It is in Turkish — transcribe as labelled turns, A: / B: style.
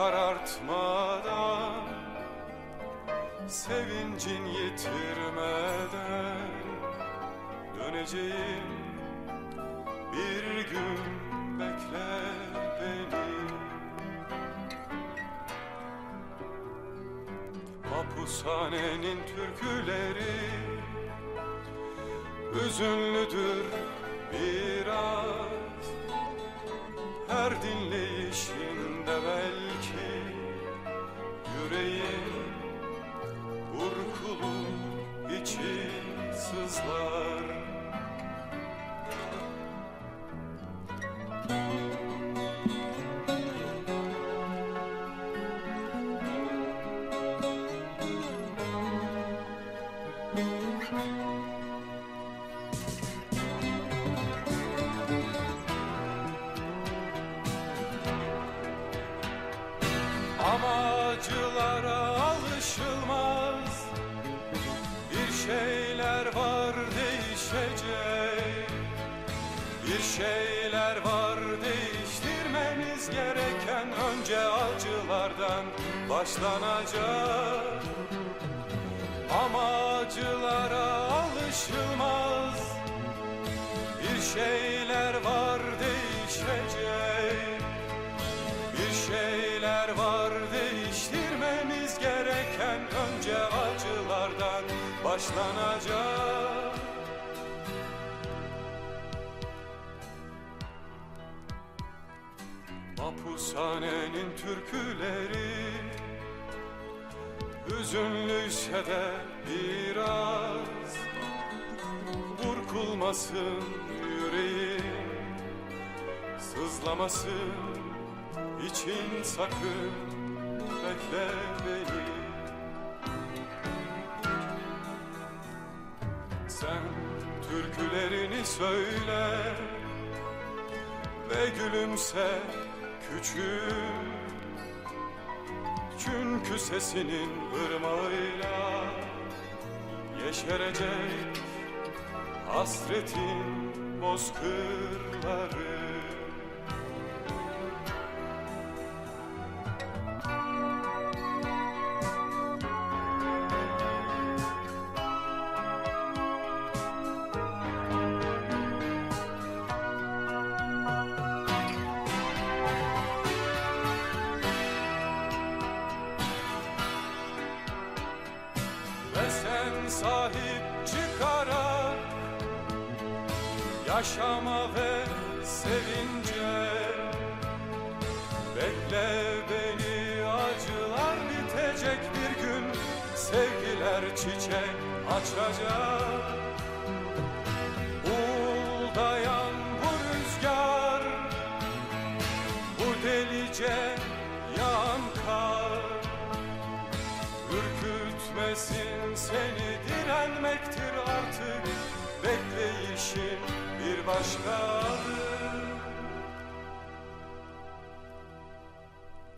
A: karartmadan Sevincin yitirmeden Döneceğim. Bir gün bekle beni. Hapishanenin türküleri Üzünlüdür biraz. Her dinleyişinde belli belki Yüreğim burkulur için sızlar Amacılara alışılmaz. Bir şeyler var değişecek. Bir şeyler var değiştirmemiz gereken Önce acılardan başlanacak. Amacılara alışılmaz. Bir şeyler başlanacak. Mapushanenin türküleri Hüzünlüyse de biraz Burkulmasın yüreğim Sızlamasın için sakın bekle beni türkülerini söyle ve gülümse küçük. Çünkü sesinin ırmağıyla yeşerecek hasretin bozkırları Yaşama ve sevince Bekle beni acılar bitecek bir gün. Sevgiler çiçek açacak. Uğuldayan bu rüzgar Bu delice yağan kar. Ürkütmesin seni direnmektir Gospel.